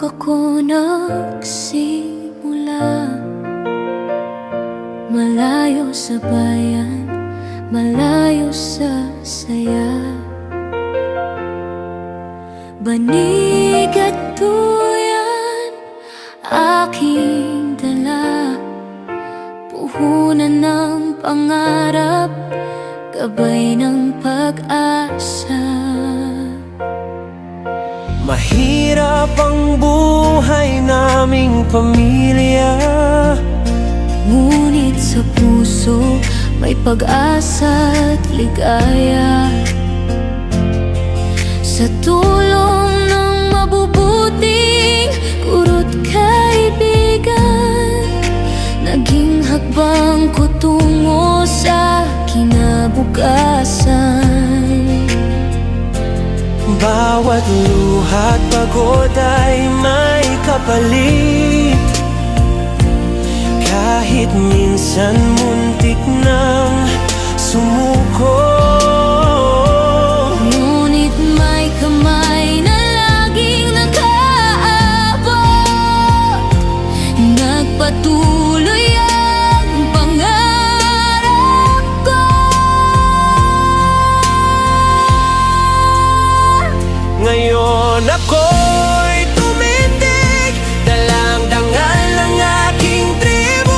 bundok ako nagsimula Malayo sa bayan, malayo sa saya. Banig at tuyan, aking dala. Puhunan ng pangarap, gabay ng pag-asa. Mahirap ang buhay naming pamilya. Ngunit sa puso may pag-asa at ligaya. Sa tulong ng mabubuting kurot kaibigan Naging hakbang ko tungo sa kinabukasan Bawat luhat pagod ay may kapalit. Kahit minsan muntik nang Ngayon ako'y tumindig Dalang dangal ng aking tribo.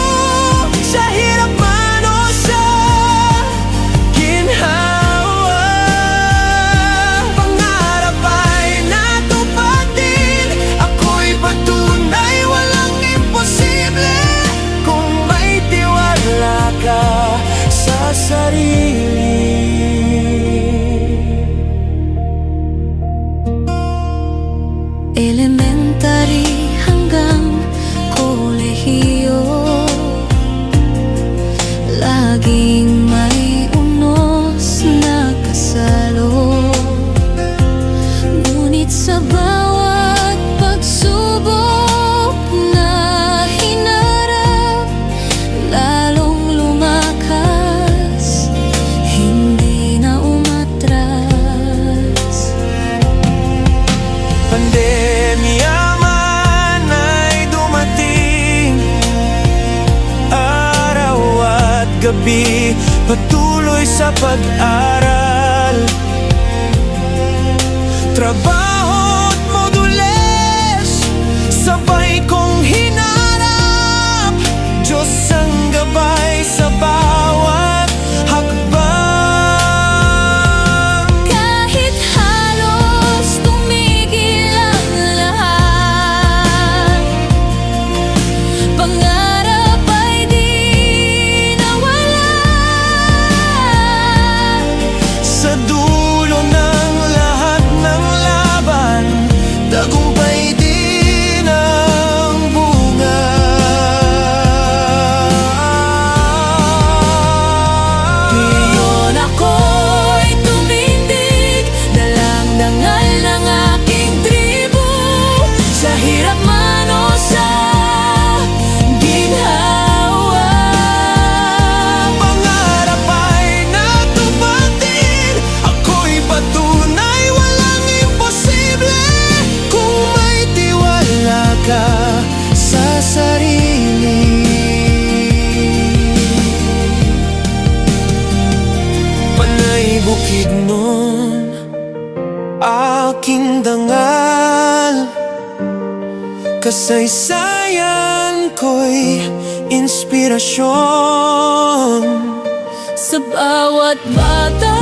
Sa hirap man o sa ginhawa Pangarap ay natupad din Ako'y patunay walang imposible. Kung may tiwala sa sarili gabi Patuloy sa pag-aral. Trabaho't Aking dangal. Kasaysayan ko'y inspirasyon. Sa bawat batang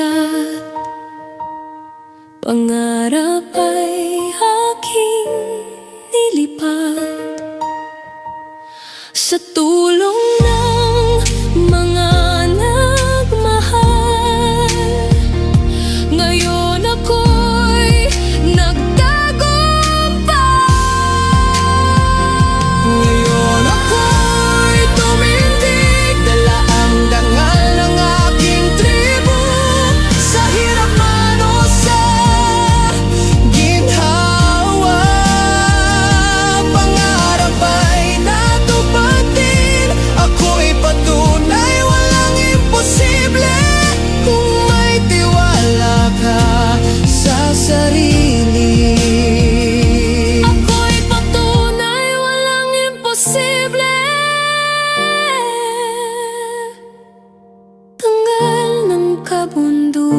syudad Pangarap ay aking nilipad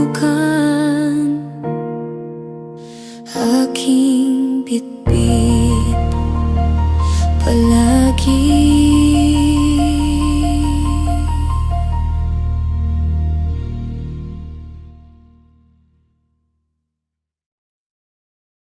subukan Aking bitbit. Palagi